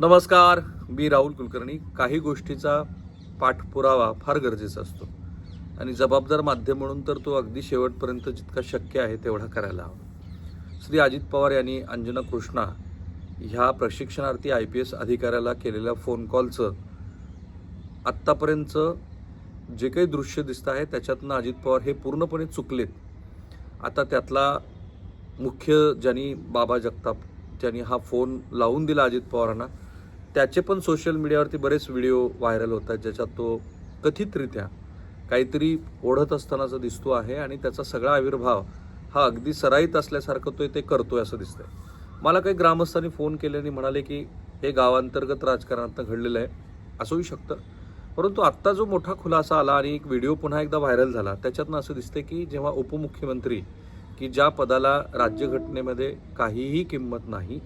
नमस्कार मी राहुल कुलकर्णी. काही गोष्टीचा पाठपुरावा फार गरजेचा असतो. आणि जबाबदार माध्यम म्हणून तर तो अगदी शेवटपर्यंत जितका शक्य आहे तेवढा करायला हवा. श्री अजित पवार यांनी अंजना कृष्णा ह्या प्रशिक्षणार्थी आय पी एस अधिकाऱ्याला केलेल्या फोन कॉलचं आत्तापर्यंतचं जे काही दृश्य दिसतं आहे त्याच्यातनं अजित पवार हे पूर्णपणे चुकलेत. आता त्यातला मुख्य ज्यांनी बाबा जगताप ज्यांनी हा फोन लावून दिला अजित पवारांना त्याचे पण सोशल मीडियावरती बरेच व्हिडिओ व्हायरल होतात ज्याच्यात तो कथितरित्या काहीतरी ओढत असतानाचा दिसतो आहे आणि त्याचा सगळा आविर्भाव हा अगदी सराईत असल्यासारखं तो ते करतोय असं दिसतंय. मला काही ग्रामस्थांनी फोन केले आणि म्हणाले की हे गावांतर्गत राजकारणातनं घडलेलं आहे असंही शकतं. परंतु आत्ता जो मोठा खुलासा आला आणि एक व्हिडिओ पुन्हा एकदा व्हायरल झाला त्याच्यातनं असं दिसतंय की जेव्हा उपमुख्यमंत्री की ज्या पदाला राज्यघटनेमध्ये काहीही किंमत नाही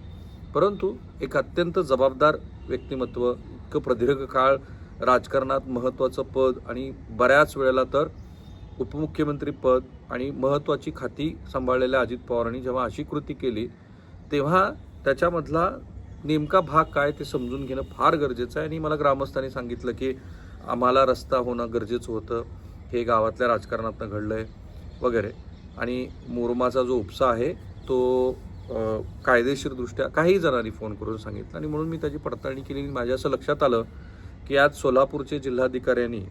परंतु एक अत्यंत जबाबदार व्यक्तिमत्व इतकं प्रदीर्घ काळ राजकारणात महत्त्वाचं पद आणि बऱ्याच वेळेला तर उपमुख्यमंत्री पद आणि महत्त्वाची खाती सांभाळलेल्या अजित पवारांनी जेव्हा अशी कृती केली तेव्हा त्याच्यामधला नेमका भाग काय ते समजून घेणं फार गरजेचं आहे. आणि मला ग्रामस्थांनी सांगितलं की आम्हाला रस्ता होणं गरजेचं होतं. हे गावातल्या राजकारणातनं घडलं आहे वगैरे. आणि मोरमाचा जो उपसा आहे तो कायदेशीरदृष्ट्या काही जणांनी फोन करून सांगितलं आणि म्हणून मी त्याची पडताळणी केली आणि माझ्या असं लक्षात आलं की आज सोलापूरचे जिल्हाधिकाऱ्यांनी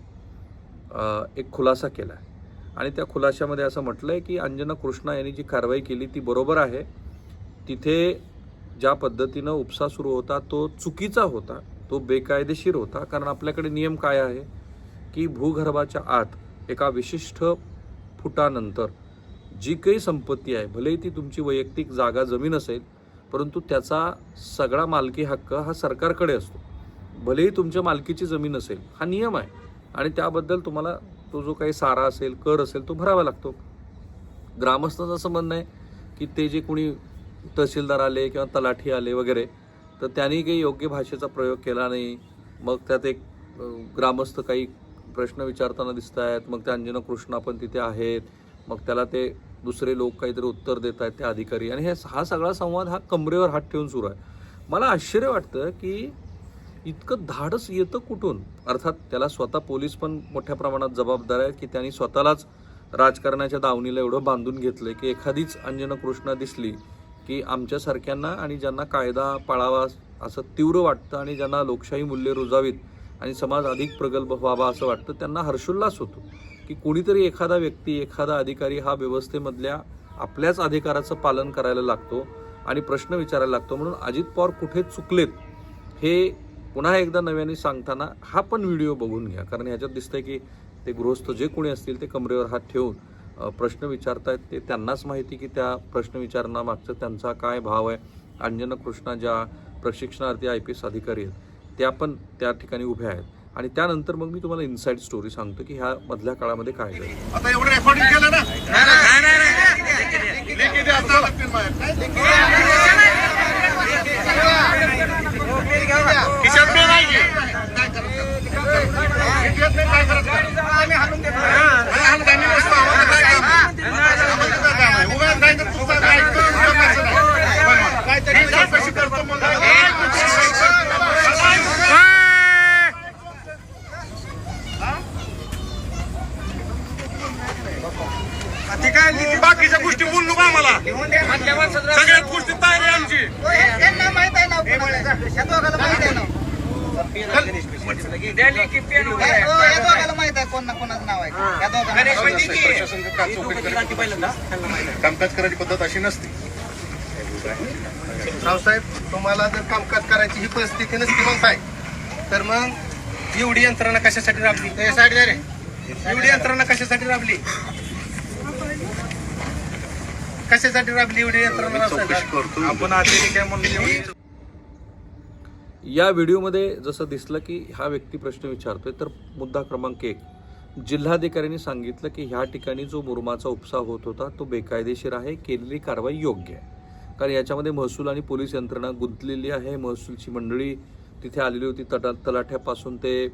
एक खुलासा केला आहे आणि त्या खुलाशामध्ये असं म्हटलं आहे की अंजना कृष्णा यांनी जी कारवाई केली ती बरोबर आहे. तिथे ज्या पद्धतीनं उपसा सुरू होता तो चुकीचा होता तो बेकायदेशीर होता. कारण आपल्याकडे नियम काय आहे की भूगर्भाच्या आत एका विशिष्ट फुटानंतर जी काही संपत्ती आहे भलेही ती तुमची वैयक्तिक जागा जमीन असेल परंतु त्याचा सगळा मालकी हक्क हा सरकारकडे असतो. भलेही तुमच्या मालकीची जमीन असेल हा नियम आहे. आणि त्याबद्दल तुम्हाला तो जो काही सारा असेल कर असेल तो भरावा लागतो. ग्रामस्थांचं असं म्हणणं आहे की ते जे कोणी तहसीलदार आले किंवा तलाठी आले वगैरे तर त्यांनी काही योग्य भाषेचा प्रयोग केला नाही. मग त्यात एक ग्रामस्थ काही प्रश्न विचारताना दिसत आहेत मग ते अंजना कृष्णा पण तिथे आहेत. मग त्याला ते दुसरे लोक काहीतरी उत्तर देत आहेत ते अधिकारी. आणि हे हा सगळा संवाद हा कमरेवर हात ठेवून सुरू आहे. मला आश्चर्य वाटतं की इतकं धाडस येतं कुठून? अर्थात त्याला स्वतः पोलीस पण मोठ्या प्रमाणात जबाबदार आहेत की त्यांनी स्वतःलाच राजकारणाच्या दावणीला एवढं बांधून घेतलं की एखादीच अंजना कृष्णा दिसली की आमच्यासारख्यांना आणि ज्यांना कायदा पाळावा असं तीव्र वाटतं आणि ज्यांना लोकशाही मूल्य रुजावीत आणि समाज अधिक प्रगल्भ व्हावा असं वाटतं त्यांना हर्षोल्लास होतो. की कोणीतरी एखादा व्यक्ती एखादा अधिकारी हा व्यवस्थेमधल्या आपल्याच अधिकाराचं पालन करायला लागतो आणि प्रश्न विचारायला लागतो. म्हणून अजित पवार कुठे चुकलेत हे पुन्हा एकदा नव्याने सांगताना हा पण व्हिडिओ बघून घ्या. कारण ह्याच्यात दिसतंय की ते गृहस्थ जे कोणी असतील ते कमरेवर हात ठेवून प्रश्न विचारतायत. ते त्यांनाच माहिती की त्या प्रश्न विचारण्यामागचं त्यांचा काय भाव आहे. अंजना कृष्णा ज्या प्रशिक्षणार्थी आय पी एस अधिकारी आहेत त्या पण त्या ठिकाणी उभ्या आहेत. आणि त्यानंतर मग मी तुम्हाला इनसाईड स्टोरी सांगतो की ह्या मधल्या काळामध्ये काय घडलं आता एवढं रेकॉर्डिंग केलं ना लेखी द्या, आता लागतील माझ्या. खिशात नाही नाही की. काय करायचं? खिशात नाही, काय करायचं? नाही, हाणून द्या, मी बसतो. आम्हाला काय काम आहे? आम्हाला काय काम आहे? उगाच नाही तर तुमचं काय ऐकतो, उगाच असं नाही. बरोबर. मी चौकशी करतो मग. बाकीच्या गोष्टी बोलू नका आम्हाला सगळ्यात गोष्टी तयारी आहे आमची त्यांना माहीत आहे ना या दोघाला माहीत आहे ना हे- हो, या दोघाला माहीत आहे कोण ना कोणाचं नाव आहे. या दोघांना प्रशासन का चौकशी करत कामकाज करायची पद्धत अशी नसते. रावसाहेब तुम्हाला जर कामकाज करायची ही परिस्थिती नसती मग काय? तर मग एवढी यंत्रणा कशासाठी राबली? एवढी यंत्रणा कशासाठी राबली? कशासाठी राबली एवढी यंत्रणा आपण आधी काय म्हणून या व्हिडिओमध्ये जसं दिसलं की हा व्यक्ती प्रश्न विचारतोय तर मुद्दा क्रमांक एक. जिल्हाधिकाऱ्यांनी सांगितलं की ह्या ठिकाणी जो मुरमाचा उपसा होत होता तो बेकायदेशीर आहे केलेली कारवाई योग्य आहे. कारण याच्यामध्ये महसूल आणि पोलीस यंत्रणा गुंतलेली आहे. महसूलची मंडळी तिथे आलेली होती तटा तलाठ्यापासून ते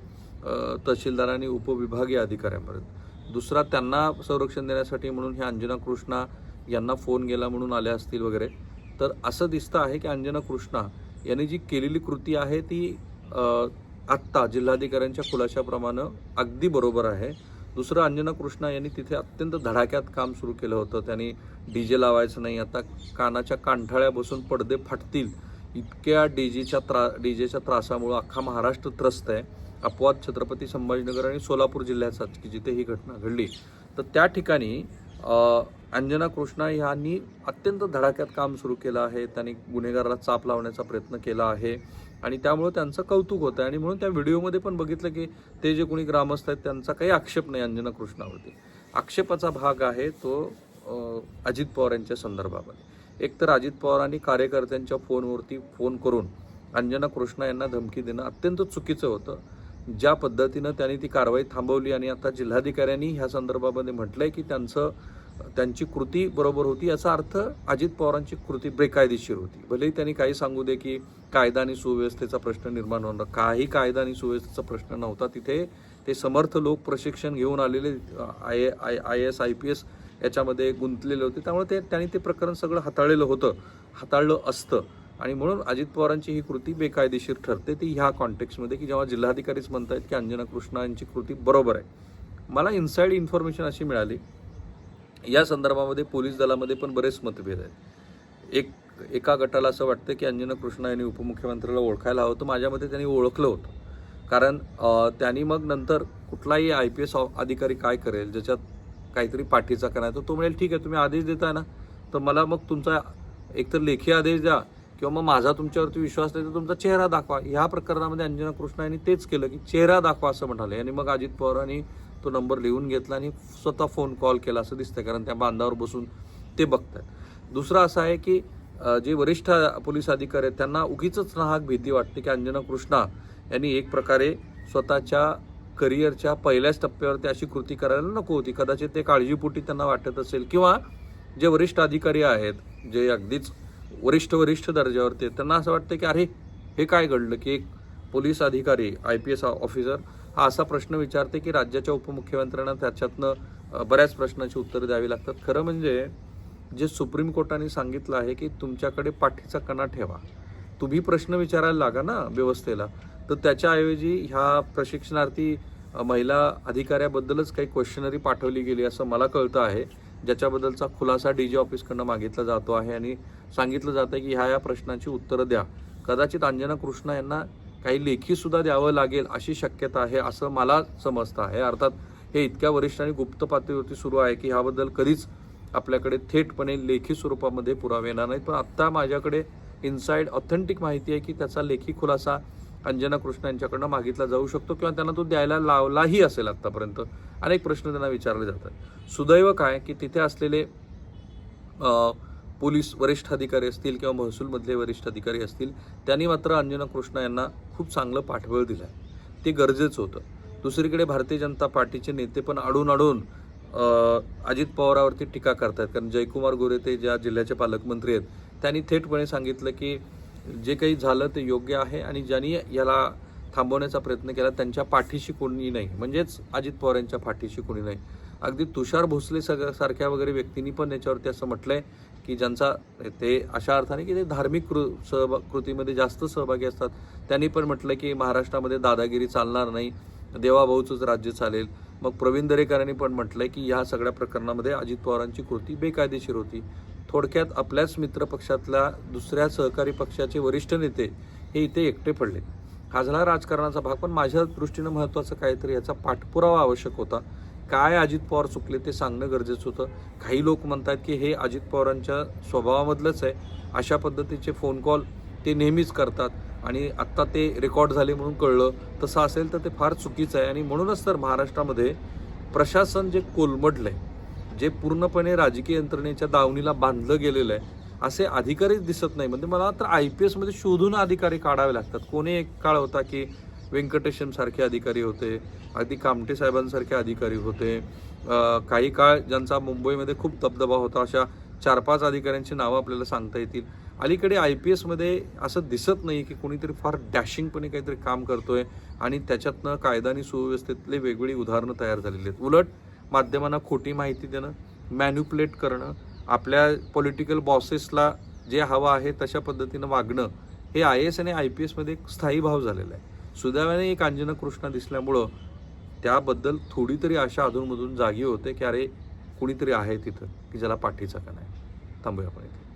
अ, तहसीलदार आणि उपविभागीय अधिकाऱ्यांपर्यंत. दुसरा त्यांना संरक्षण देण्यासाठी म्हणून हे अंजना कृष्णा यांना फोन गेला म्हणून आल्या असतील वगैरे. तर असं दिसतं आहे की अंजना कृष्णा यांनी जी केलेली कृती आहे ती आत्ता जिल्हाधिकाऱ्यांच्या खुलाशाप्रमाणे अगदी बरोबर आहे. दुसरं अंजना कृष्णा यांनी तिथे अत्यंत धडाक्यात काम सुरू केलं होतं. त्यांनी डी जे लावायचं नाही आता कानाच्या कांठाळ्या बसून पडदे फाटतील. इतक्या डी जेच्या त्रा डी जेच्या त्रासामुळं अख्खा महाराष्ट्र त्रस्त आहे. अपवाद छत्रपती संभाजीनगर आणि सोलापूर जिल्ह्याचाच की जिथे ही घटना घडली. तर त्या ठिकाणी अंजना कृष्णा यांनी अत्यंत धडाक्यात काम सुरू केलं आहे. त्यांनी गुन्हेगाराला चाप लावण्याचा प्रयत्न केला आहे. आणि त्यामुळं त्यांचं कौतुक होतं आणि म्हणून त्या व्हिडिओमध्ये पण बघितलं की ते जे कोणी ग्रामस्थ आहेत त्यांचा काही आक्षेप नाही अंजना कृष्णावरती. आक्षेपाचा भाग आहे तो अजित पवार यांच्या संदर्भामध्ये. एकतर अजित पवारांनी कार्यकर्त्यांच्या फोनवरती फोन करून अंजना कृष्णा यांना धमकी देणं अत्यंत चुकीचं होतं. ज्या पद्धतीनं त्यांनी ती कारवाई थांबवली आणि आता जिल्हाधिकाऱ्यांनी ह्या संदर्भामध्ये म्हटलंय की त्यांचं त्यांची कृती बरोबर होती याचा अर्थ अजित पवारांची कृती बेकायदेशीर होती. भलेही त्यांनी काही सांगू दे की कायदा आणि सुव्यवस्थेचा प्रश्न निर्माण होणार काही कायदा आणि सुव्यवस्थेचा प्रश्न नव्हता. तिथे ते समर्थ लोक प्रशिक्षण घेऊन आलेले I I I S I P S याच्यामध्ये गुंतलेले होते. त्यामुळे ते त्यांनी ते प्रकरण सगळं हाताळलेलं होतं हाताळलं असतं. आणि म्हणून अजित पवारांची ही कृती बेकायदेशीर ठरते ती ह्या कॉन्टेक्स्टमध्ये की जेव्हा जिल्हाधिकारीच म्हणतायत की अंजना कृष्णा यांची कृती बरोबर आहे. मला इनसाईड इन्फॉर्मेशन अशी मिळाली या संदर्भामध्ये पोलीस दलामध्ये पण बरेच मतभेद आहेत. एक एका गटाला असं वाटतं की अंजना कृष्णा यांनी उपमुख्यमंत्र्याला ओळखायला हवं होतं माझ्या मते त्यांनी ओळखलं होतं. कारण त्यांनी मग नंतर कुठलाही आय पी एस अधिकारी काय करेल ज्याच्यात काहीतरी पाठीचा करायचा तो म्हणेल ठीक आहे तुम्ही आदेश देताय ना तर मला मग तुमचा एकतर लेखी आदेश द्या किंवा मग माझा तुमच्यावरती विश्वास नाही तर तुमचा चेहरा दाखवा. ह्या प्रकरणामध्ये अंजना कृष्णा यांनी तेच केलं की चेहरा दाखवा असं म्हणाले. आणि मग अजित पवारांनी तो नंबर लिहून घेतला आणि स्वतः फोन कॉल केला असं दिसतंय कारण त्या बांधावर बसून ते बघतात दुसरं असं आहे की जे वरिष्ठ पोलीस अधिकारी आहेत त्यांना उगीच नाहक भीती वाटते की अंजना कृष्णा यांनी एक प्रकारे स्वतःच्या करिअरच्या पहिल्याच टप्प्यावरती अशी कृती करायला नको होती. कदाचित ते काळजीपोटी त्यांना वाटत असेल. किंवा जे वरिष्ठ अधिकारी आहेत जे अगदीच वरिष्ठ वरिष्ठ दर्जावरती आहेत त्यांना असं वाटतं की अरे हे काय घडलं की एक पोलीस अधिकारी आय पी एस ऑफिसर हा असा प्रश्न विचारते की राज्याच्या उपमुख्यमंत्र्यांना त्याच्यातनं बऱ्याच प्रश्नाची उत्तरं द्यावी लागतात. खरं म्हणजे जे सुप्रीम कोर्टाने सांगितलं आहे की तुमच्याकडे पाठीचा कणा ठेवा. तुम्ही प्रश्न विचारायला लागा ना व्यवस्थेला. तर त्याच्याऐवजी ह्या प्रशिक्षणार्थी महिला अधिकाऱ्याबद्दलच काही क्वेश्चनरी पाठवली गेली असं मला कळतं आहे. ज्याच्याबद्दलचा खुलासा डी जी ऑफिसकडनं मागितला जातो आहे आणि सांगितलं जातं आहे की ह्या या प्रश्नाची उत्तरं द्या. कदाचित अंजना कृष्णा यांना काही लेखीसुद्धा द्यावं लागेल अशी शक्यता आहे असं मला समजतं आहे. अर्थात हे इतक्या वरिष्ठ आणि गुप्त पातळीवरती सुरू आहे की ह्याबद्दल कधीच आपल्याकडे थेटपणे लेखी स्वरूपामध्ये पुरावे येणार नाहीत. पण आत्ता माझ्याकडे इनसाईड ऑथेंटिक माहिती आहे की त्याचा लेखी खुलासा अंजना कृष्ण यांच्याकडनं मागितला जाऊ शकतो किंवा त्यांना तो द्यायला लावलाही असेल आत्तापर्यंत. अनेक प्रश्न त्यांना विचारले जातात. सुदैव काय की तिथे असलेले पोलीस वरिष्ठ अधिकारी असतील किंवा महसूलमधले वरिष्ठ अधिकारी असतील त्यांनी मात्र अंजना कृष्ण यांना खूप चांगलं पाठबळ दिलं आहे ते गरजेचं होतं. दुसरीकडे भारतीय जनता पार्टीचे नेते पण अडून अडून अजित पवारावरती टीका करतायत. कारण जयकुमार गोरे ते ज्या जिल्ह्याचे पालकमंत्री आहेत त्यांनी थेटपणे सांगितलं की जे काही झालं ते योग्य आहे आणि ज्यांनी याला थांबवण्याचा प्रयत्न केला त्यांच्या पाठीशी कोणी नाही. म्हणजेच अजित पवार यांच्या पाठीशी कोणी नाही. अगदी तुषार भोसले सग सारख्या वगैरे व्यक्तींनी पण याच्यावरती असं म्हटलं आहे की ज्यांचा ते अशा अर्थाने की ते धार्मिक कृ सहभा कृतीमध्ये जास्त सहभागी असतात. त्यांनी पण म्हटलं की महाराष्ट्रामध्ये दादागिरी चालणार नाही देवाभाऊचंच राज्य चालेल. मग प्रवीण दरेकरांनी पण म्हटलं आहे की ह्या सगळ्या प्रकरणामध्ये अजित पवारांची कृती बेकायदेशीर होती. थोडक्यात आपल्याच मित्रपक्षातल्या दुसऱ्या सहकारी पक्षाचे वरिष्ठ नेते हे इथे एकटे पडले. हा झाला राजकारणाचा भाग पण माझ्या दृष्टीनं महत्त्वाचं काहीतरी याचा पाठपुरावा आवश्यक होता. काय अजित पवार चुकले ते सांगणं गरजेचं होतं. काही लोक म्हणतात की हे अजित पवारांच्या स्वभावामधलंच आहे. अशा पद्धतीचे फोन कॉल ते नेहमीच करतात आणि आत्ता ते रेकॉर्ड झाले म्हणून कळलं. तसं असेल तर ते फार चुकीचं आहे आणि म्हणूनच तर महाराष्ट्रामध्ये प्रशासन जे कोलमडलं आहे जे पूर्णपणे राजकीय यंत्रणेच्या दावणीला बांधलं गेलेलं आहे असे अधिकारीच दिसत नाही. म्हणजे मला तर आय पी एसमध्ये शोधून अधिकारी काढावे लागतात. कोणी एक काळ होता की व्यंकटेशम सारखे अधिकारी होते अगदी कामटे साहेबांसारखे अधिकारी होते. काही काळ ज्यांचा मुंबईमध्ये खूप दबदबा होता अशा चार पाच अधिकाऱ्यांची नावं आपल्याला सांगता येतील. अलीकडे आय पी एसमध्ये असं दिसत नाही की कोणीतरी फार डॅशिंगपणे काहीतरी काम करतोय आणि त्याच्यातनं कायदा आणि सुव्यवस्थेतले वेगवेगळी उदाहरणं तयार झालेली आहेत. उलट माध्यमांना खोटी माहिती देणं मॅन्युपुलेट करणं आपल्या पॉलिटिकल बॉसेसला जे हवं आहे तशा पद्धतीनं वागणं हे आय एस आणि आय पी एसमध्ये एक स्थायी भाव झालेला आहे. सुदैवाने एक अंजना कृष्णा दिसल्यामुळं त्याबद्दल थोडी तरी आशा अधूनमधून जागी होते की अरे कुणीतरी आहे तिथं की ज्याला पाठीचा का नाही थांबूया आपण इथे.